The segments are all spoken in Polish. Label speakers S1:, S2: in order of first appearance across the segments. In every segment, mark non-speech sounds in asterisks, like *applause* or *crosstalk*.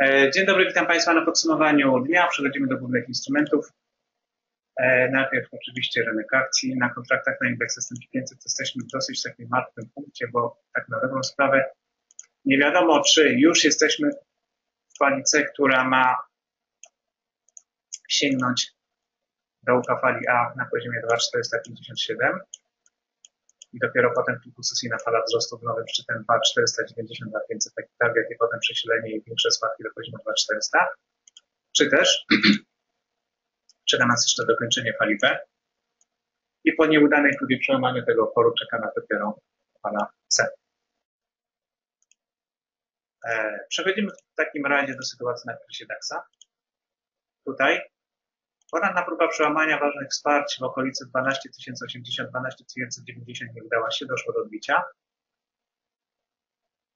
S1: E, dzień dobry, witam Państwa na podsumowaniu dnia. Przechodzimy do głównych instrumentów. E, najpierw oczywiście rynek akcji. Na kontraktach na indeks S&P 500 jesteśmy w dosyć takim martwym punkcie, bo tak na dobrą sprawę nie wiadomo, czy już jesteśmy w fali która ma sięgnąć dołka fali A na poziomie 2,457 i dopiero potem kilkusesyjna fala wzrostu w nowym szczytem 2,490 na 500 taki target i potem przesilenie i większe spadki do poziomu 2,400. Czy też *clears throat* czeka nas jeszcze dokończenie fali B i po nieudanej próbie przełamania tego oporu czeka nas dopiero fala C. E, przechodzimy w takim razie do sytuacji na kryzysie DAXa. Tutaj Poranna próba przełamania ważnych wsparć w okolicy 12 080, 12 090 nie udała się, doszło do odbicia.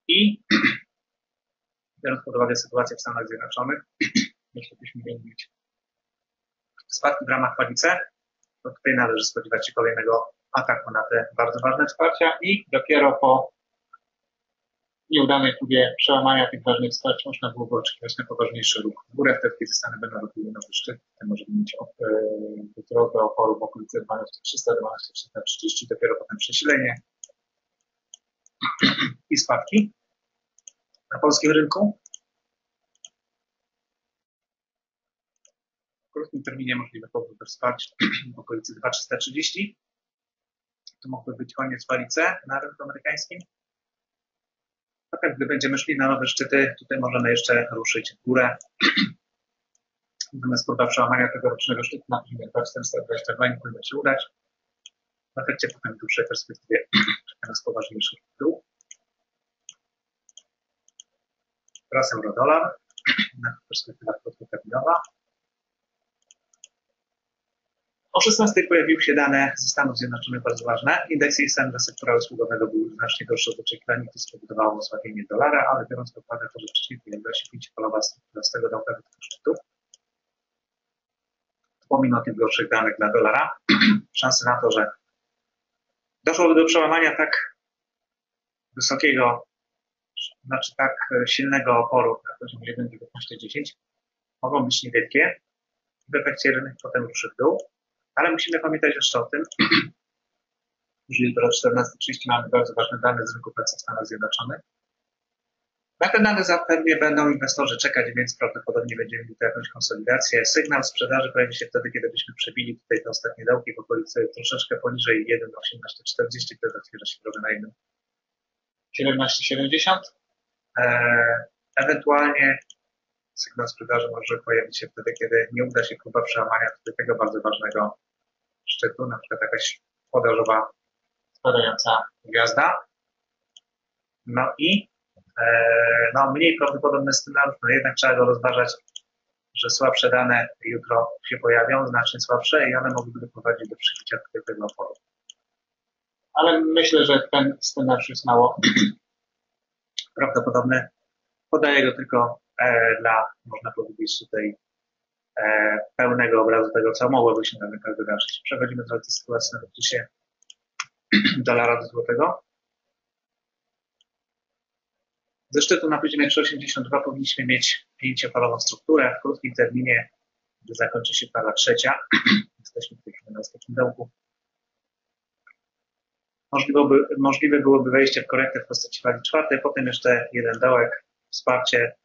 S1: I *clears throat* biorąc pod uwagę sytuację w Stanach Zjednoczonych, *clears throat* jeśli byśmy mieli mieć spadki w ramach fali C, to tutaj należy spodziewać się kolejnego ataku na te bardzo ważne wsparcia i dopiero po nieudanej próbie przełamania tych ważnych wsparć można byłoby oczekiwać na poważniejszy ruch w górę, wtedy kiedy Stany będą robiły nowy szczyt, ten możemy mieć wzrost do oporu w okolicy 12300, 12330, dopiero potem przesilenie *clears throat* i spadki na polskim rynku. W krótkim terminie możliwe powrót do wsparć w okolicy 2330. To mógłby być koniec C na rynku amerykańskim. Tak, gdy będziemy szli na nowe szczyty, tutaj możemy jeszcze ruszyć w górę. *clears throat* Natomiast próba przełamania tego rocznego szczytu na poziomie 2422 nie powinno się udać. W efekcie potem w dłuższej perspektywie *clears throat* czeka nas poważniejszy dół. Teraz euro-dolar, perspektywa krótkoterminowa. O 16 pojawiły się dane ze Stanów Zjednoczonych bardzo ważne. Indeks ISM dla sektora usługowego był znacznie gorszy od oczekiwań, to spowodowało osłabienie dolara, ale biorąc pod uwagę to, że wcześniej pojawiła się pięciopolowa struktura z tego dołka do szczytu, pomimo tych gorszych danych dla dolara, *clears throat* szanse na to, że doszło do przełamania tak wysokiego, znaczy tak silnego oporu na poziomie 1,1910 mogą być niewielkie. W efekcie rynek potem ruszy w dół. Ale musimy pamiętać jeszcze o tym, *clears throat* że jutro o 14.30 mamy bardzo ważne dane z rynku pracy w Stanach Zjednoczonych. Na te dane zapewnie będą inwestorzy czekać, więc prawdopodobnie będziemy mieli jakąś konsolidację. Sygnał sprzedaży pojawi się wtedy, kiedy byśmy przebili tutaj te ostatnie dołki w okolicy troszeczkę poniżej 1,1840, które otwiera się drogę na 1,1770. Eee, ewentualnie sygnał sprzedaży może pojawić się wtedy, kiedy nie uda się próba przełamania tego bardzo ważnego szczytu, na przykład jakaś podażowa spadająca gwiazda. No i e, no, mniej prawdopodobny scenariusz, no jednak trzeba go rozważać, że słabsze dane jutro się pojawią, znacznie słabsze i one mogłyby doprowadzić do przebicia tego oporu. Ale myślę, że ten scenariusz jest mało prawdopodobny. Podaję go tylko dla, można powiedzieć, tutaj E, pełnego obrazu tego, co mogłoby się na rynkach wydarzyć. Przechodzimy do sytuacji na kryzysie *clears throat* dolara do złotego. Ze szczytu na poziomie 3,82 powinniśmy mieć pięciofalową strukturę. W krótkim terminie, gdy zakończy się fala trzecia, *clears throat* jesteśmy w tej chwili na ostatnim dołku, możliwe, możliwe byłoby wejście w korektę w postaci fali czwartej, potem jeszcze jeden dołek, wsparcie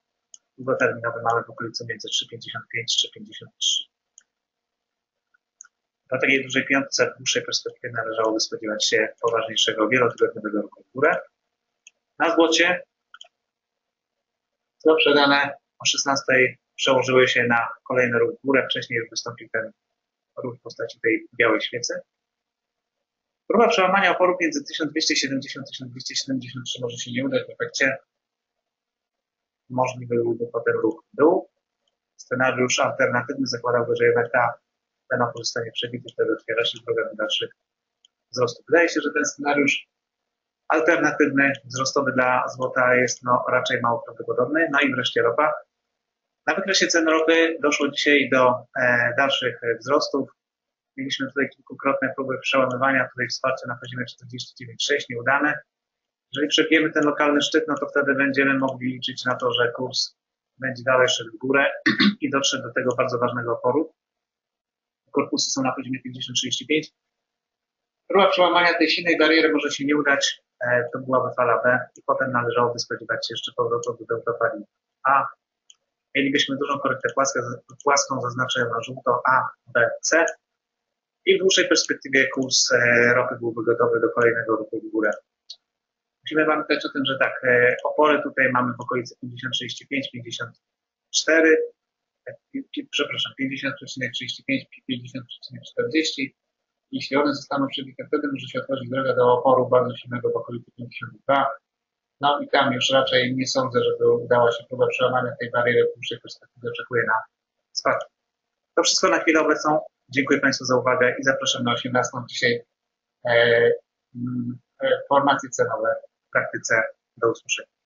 S1: długoterminowy mamy w okolicy między 3,55-3,53. Na takiej dużej piątce w dłuższej perspektywie należałoby spodziewać się poważniejszego wielotygodniowego ruchu w górę. Na złocie zawsze dane o 16 przełożyły się na kolejny ruch w górę. Wcześniej już wystąpił ten ruch w postaci tej białej świecy. Próba przełamania oporu między 1270-1273 może się nie udać w efekcie możliwy byłby potem ruch w dół. Scenariusz alternatywny zakładałby, że jednak ta cena pozostanie przebity, wtedy otwiera się droga do dalszych wzrostów. Wydaje się, że ten scenariusz alternatywny, wzrostowy dla złota jest no, raczej mało prawdopodobny. No i wreszcie ropa. Na wykresie cen ropy doszło dzisiaj do e, dalszych wzrostów. Mieliśmy tutaj kilkukrotne próby przełamywania, tutaj wsparcie na poziomie 49,6 nieudane. Jeżeli przebijemy ten lokalny szczyt, no to wtedy będziemy mogli liczyć na to, że kurs będzie dalej szedł w górę i dotrze do tego bardzo ważnego oporu. Korpusy są na poziomie 50-35. Próba przełamania tej silnej bariery może się nie udać. E, to byłaby fala B i potem należałoby spodziewać się jeszcze powrotu do fali A. Mielibyśmy dużą korektę płaską, płaską na żółto A, B, C. I w dłuższej perspektywie kurs e, ropy byłby gotowy do kolejnego ruchu w górę. Musimy pamiętać o tym, że tak, e, opory tutaj mamy w okolicy 50,65, 54, e, przepraszam, 50,35, 50,40. Jeśli one zostaną przebite, wtedy może się otworzyć droga do oporu bardzo silnego w okolicy 52. No i tam już raczej nie sądzę, żeby udała się próba przełamania tej bariery w dłuższej perspektywie. Oczekuję na spadek. To wszystko na chwilę obecną. Dziękuję Państwu za uwagę i zapraszam na 18 dzisiaj e, mm, e, formacje cenowe praktyce. Do usłyszenia.